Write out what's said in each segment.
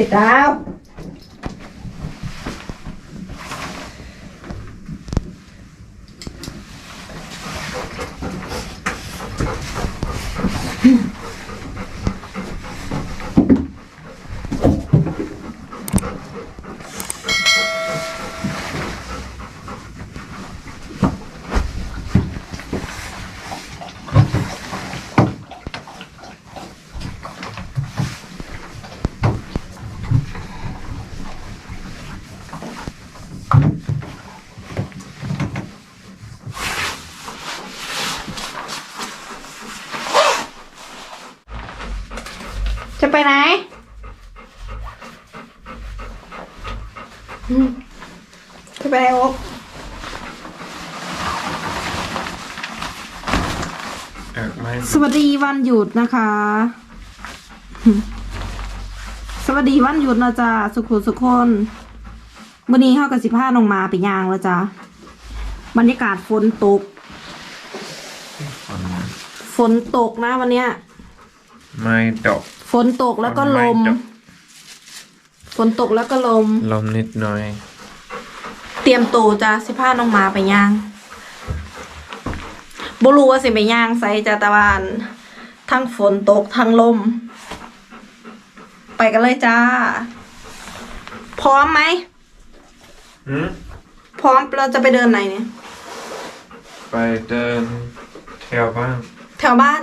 ติด จะไปไหนอืมจะไปไหนโอ๊คเออไม่สวัสดีวันหยุดนะคะ สวัสดีวันหยุดนะจ๊ะสุขุสุขคนวันนี้เข้ากับสิบห้าลงมาไปยางแล้วจ้ะบรรยากาศฝนตกฟังฝนตกนะวันเนี้ย ไม่ดอก ฝนตกแล้วก็ลมไม่ดอกฝนตกแล้วก็ลม ลมนิดหน่อย เตรียมตัวจ้ะสิบห้าลงมาไปย่างบรู้ว่าสิไปย่างใส่จ้ะตะวันทั้งฝนตกทั้งลม ไปกันเลยจ้า พร้อมไหม หืมพร้อมเราจะไปเดินไหนเนี่ย ไปเดินแถวบ้านแถวบ้าน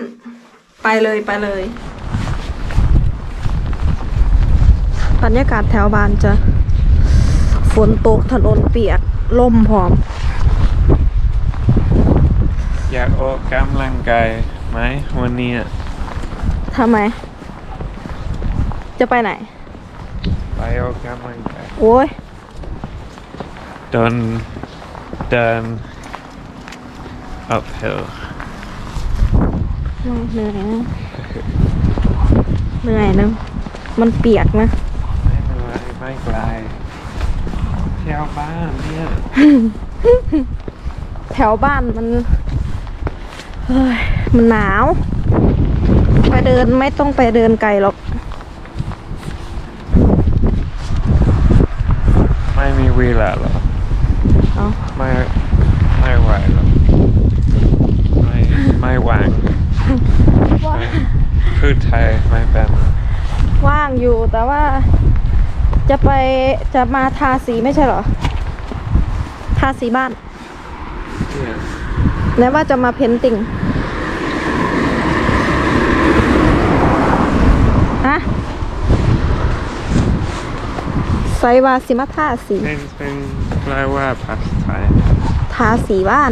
ไปเลยไปเลย บ รรยากาศแถวบ้านจะฝนตกถนนเปียกลมพร้อม อยากออกกำลังกายไหมวันนี้อะทำไม จะไปไหน ไปออกกำลังกายโอ้ยเดินเดิน uphill เหนื่อยนะ เหนื่อยนะ มันเปียกนะไม่เป็น ไรไม่ไกลแถวบ้านเนี่ย แถวบ้านมันเฮ้ยมันหนาว ไปเดินไม่ต้องไปเดินไกลหรอก ไม่มีเวลาหรอกเอาไม่ไม่ไหวหรอกไม่ไม่วางพูดไทยไม่เป็นว่างอยู่แต่ว่า จะไปจะมาทาสีไม่ใช่เหรอ ทาสีบ้านเนี่ยแล้วว่าจะมาเพ้นติ่งฮะไซวาสิมาทาสี เป็นเป็นแปลว่าภาษาไทยทาสีบ้าน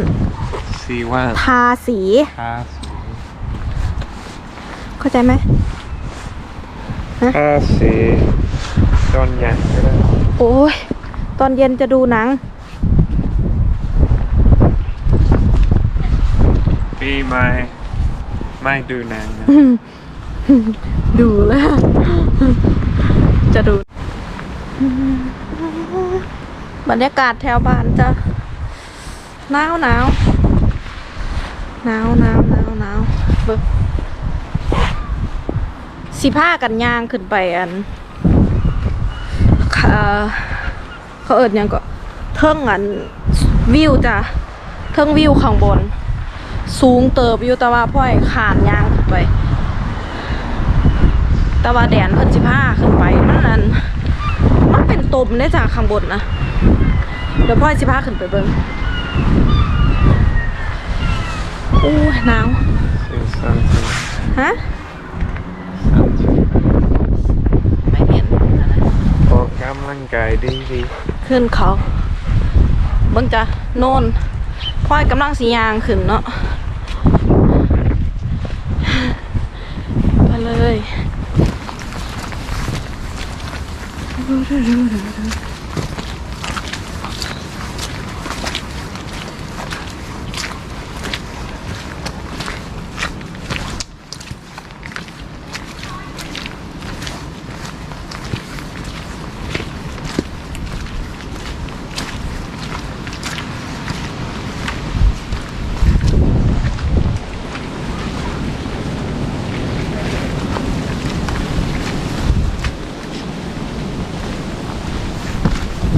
สีว่าทาสีทาสีเข้าใจไหมทาสี ตอนเย็นก็ได้โอ้ย ตอนเย็นจะดูหนัง ปีใหม่ไม่ดูหนังนะดูแล้ว จะดู บรรยากาศแถวบ้านจะหนาวหนาวหนาวหนาวหนาวหนาวเบิ่งสิผ้ากันย่างขึ้นไปอันเอ่อเขาเอิดหยังก็เทิงอันวิวจ้ะเทิงวิวข้างบน สูงเติบอยู่แต่ว่าพ่อยขานย่างขึ้นไป แต่ว่าแดนเพิ่นสิพาขึ้นไปมันนั่นมันเป็นตมได้จากข้างบนนะเดี๋ยวพ่อยสิพาขึ้นไปเบิ่งโอ้ยหนาวสีสันสีฮะ สันสี ไม่เห็นอะไร อ ร่างกายดีดีขึ้นเขาเบิ่งจ้ะโน่นพ่อยกำลังสียางขึ้นเนาะไปเลย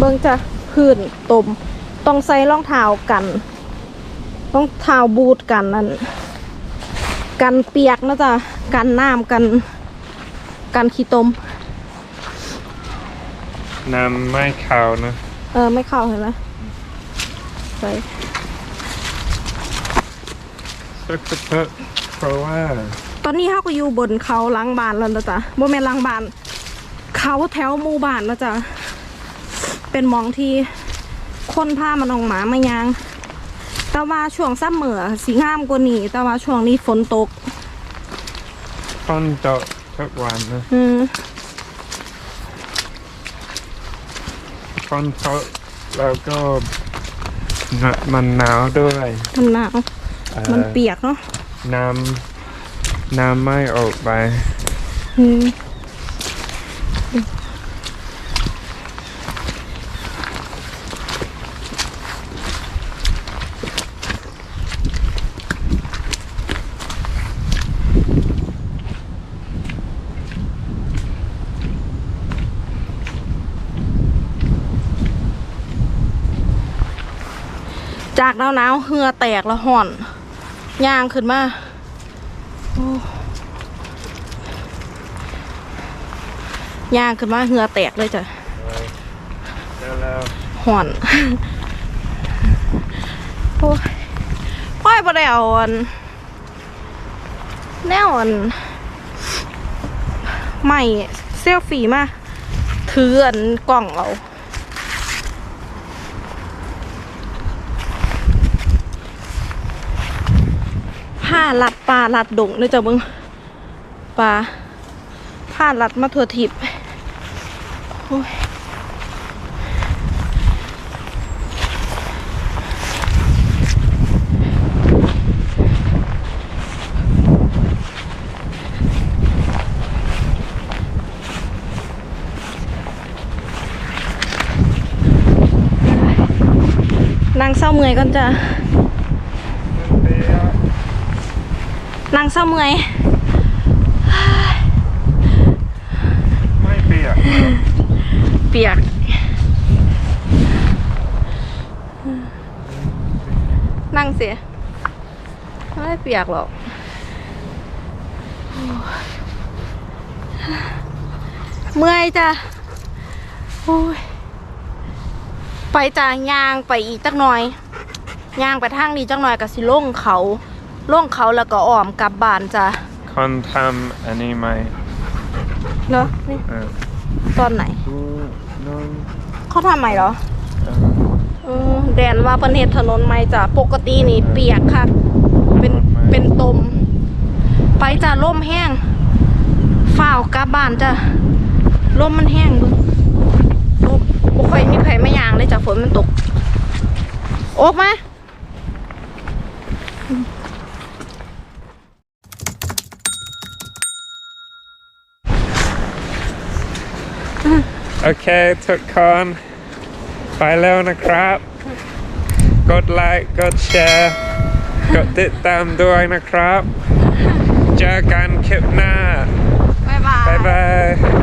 บิ่งจ้ะพื้นตมต้องใส่รองเท้ากันรองเท้าบูทกันนั่นกันเปียกนะจ๊ะกันน้ำกัน กันขี้ตมน้ำไม่เข้านะ เออไม่เข้าเห็นไหมใส่สักสักพักเพราะว่า ตอนนี้เขาก็อยู่บนเขาหล้างบานแล้วนะจ๊ะโมเมนล้างบาน เขาแถวหมู่บ้านนะจ๊ะ เป็นหมองที่คนพามันออกหมามายางแต่ว่าช่วงซัมเมอร์สีงามกว่านี้ แต่ว่าช่วงนี้ฝนตกฝนตกทุกวันนะอืมฝนตกแล้วก็หนามันหนาวด้วยมันหนาวเอ่อมันเปียกเนาะน้ำน้ำไม่ออกไป อืม จากหนาวหนาวๆเหงื่อแตกแล้วห่อนย่างขึ้นมาโอ้ย่างขึ้นมาเหงื่อแตกเลยจ้ะแล้วแล้วห่อนโอ้ยพ่อยบ่ได้เอาอันแนวอันไม่เซลฟี่มาถืออันกล่องเรา ผ้าลัดปลาลัดดงเลยจ้ะมึงปลาผ้าลัดมาทั่วทิพย์โอ้ยนางเศร้าเมื่อยก่อนจ้ะ เดี๋ยวนางเศร้าเมื่อยไม่เปียกเปียก นั่งเสียไม่เปียกหรอกเมื่อยจ้ะโอ้ยไปจ้างยางไปอีกจักหน่อยยางไปทางนี้จักหน่อยกับสิล่งเขา ล่งเขาแล้วก็อ้อมกลับบ้านจ้ะคนทำอันนี้ไหมเนาะนี่เออตอนไหนดูนอนเขาทำใหม่เหรอเออเออแดนว่าประเทศถนนใหม่จ้ะปกตินี่เปียกค่ะ เป็นเป็นตม ไปจ้ะล่มแห้งฝ้าวกลับบ้านจ้ะลมมันแห้งเบึงลมบ่ค่อยมีไผไม่ยางเลยจ้ะฝนมันตกออกมา อเคทุกคน ไปแล้วนะครับ กดไลค์กดแชร์กดติดตามด้วยนะครับ เจอกันคลิปหน้า บ๊ายบาย บ๊ายบาย